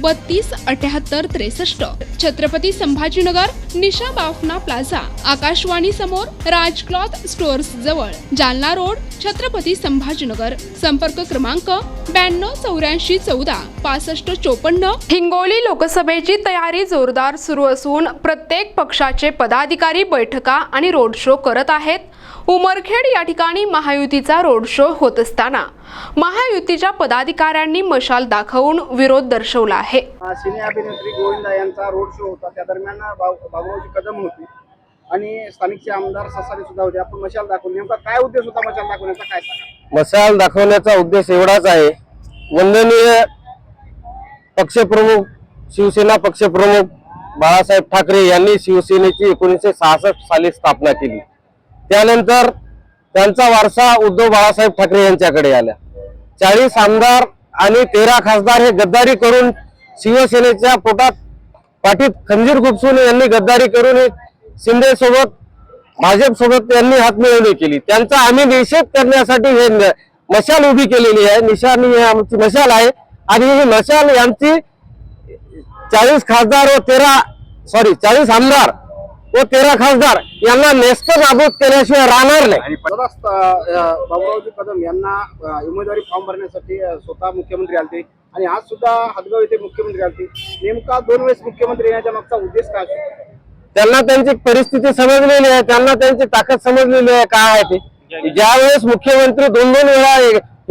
बत्तीस अठ्याहत्तर त्रेसष्ट. छत्रपती संभाजीनगर निशा बाफना प्लाझा. आकाशवाणी समोर राज क्लॉथ स्टोअर्स जवळ. जालना रोड छत्रपती संभाजीनगर. संपर्क क्रमांक ब्याण्णव चौऱ्याऐंशी चौदा पासष्ट चोपन्न. हिंगोली लोकसभेची तयारी जोरदार सुरू असून प्रत्येक पक्षाचे पदाधिकारी बैठका आणि रोड शो करत आहेत. उमरखेड या ठिकाणी महायुतीचा रोड शो होत असताना महायुतीच्या पदाधिकाऱ्यांनी मशाल दाखवून विरोध दर्शवला आहे. सिने अभिनेत्री गोविंदा यांचा रोड शो होता. त्या दरम्यान बाब- बाबुरावची कदम होती. आणि स्थानिकचे आमदार ससारे सुद्धा होते. आपण मशाल दाखवली नेमका काय उद्देश होता मशाल दाखवण्याचा? काय मशाल दाखवण्याचा उद्देश एवढाच आहे. वंदनीय पक्षप्रमुख शिवसेना पक्षप्रमुख बाळासाहेब ठाकरे यांनी शिवसेनेची एकोणीसशे सहासष्ट साली स्थापना केली. त्यानंतर त्यांचा वारसा उद्धव बाळासाहेब ठाकरे यांच्याकडे आला. चाळीस आमदार आणि तेरा खासदार हे गद्दारी करून शिवसेनेच्या पोटात पाठीत खंजीर गुपसून यांनी गद्दारी करून शिंदे सोबत भाजप सोबत त्यांनी हातमिळवणी केली. त्यांचा आम्ही निषेध करण्यासाठी हे न- मशाल उभी केलेली आहे. निशाणी ही आमची मशाल आहे. आणि ही मशाल यांची चाळीस खासदार व तेरा सॉरी चाळीस आमदार व तेरा खासदार यांना नेस्त नाबूद केल्याशिवाय राहणार नाही. आणि बाबुरावजी कदम यांना उमेदवारी फॉर्म भरण्यासाठी स्वतः मुख्यमंत्री आलते. आणि आज सुद्धा हदगाव येथे मुख्यमंत्री आलते. नेमका दोन वेळेस मुख्यमंत्री येण्याच्या मागचा उद्देश काय असतो? त्यांना त्यांची परिस्थिती समजलेली आहे त्यांना त्यांची ताकद समजलेली आहे काय आहे ते? ज्यावेळेस मुख्यमंत्री दोन दोन वेळा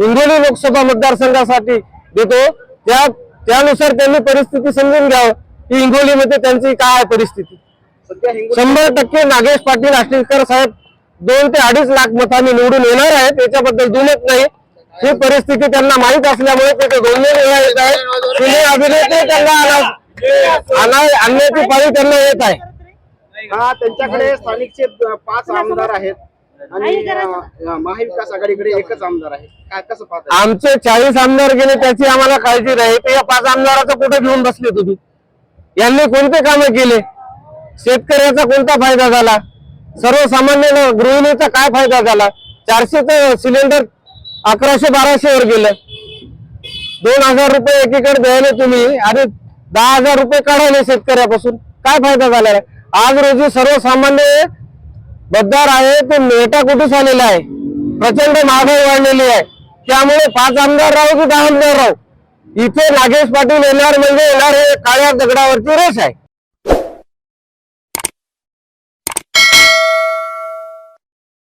हिंगोली लोकसभा मतदारसंघासाठी देतो त्या त्यानुसार त्यांनी परिस्थिती समजून घ्यावं. की हिंगोलीमध्ये त्यांची काय आहे परिस्थिती? शंभर टक्के नागेश पाटील आष्टीकर साहेब दोन ते अडीच लाख मतांनी निवडून येणार आहेत. याच्याबद्दल दुमत नाही. ही परिस्थिती त्यांना माहीत असल्यामुळे ते ते दोन दोन वेळा येत आहेत सिने अभिनेते त्यांना आणा- आणा- आणण्याची पाळी त्यांना येत आहे. हा त्यांच्याकडे स्थानिकचे पाच आमदार आहेत. आणि महाविकास आघाडीकडे एकच आमदार आहे. काय कसं पाहता? आमचे चाळीस आमदार गेले त्याची आम्हाला काळजी नाही. ते या पाच आमदाराचं कुठे घेऊन बसले तुम्ही? यांनी कोणते कामं केले? शेतकऱ्याचा कोणता फायदा झाला? सर्वसामान्य गृहिणीचा काय फायदा झाला? चारशेचं सिलेंडर अकराशे बाराशे वर गेलं. दोन हजार रुपये एकीकडे द्यायला तुम्ही आणि दहा हजार रुपये काढायला शेतकऱ्यापासून. काय फायदा झाला? आज रोजी सर्वसामान्य बद्दार आहे तो नेटा कुठे झालेला आहे? प्रचंड महागाई वाढलेली आहे. त्यामुळे पाच आमदार राहू की दहा आमदार राहू? इथे नागेश पाटील येणार म्हणजे येणार हे काळ्या दगडावरची रेष आहे.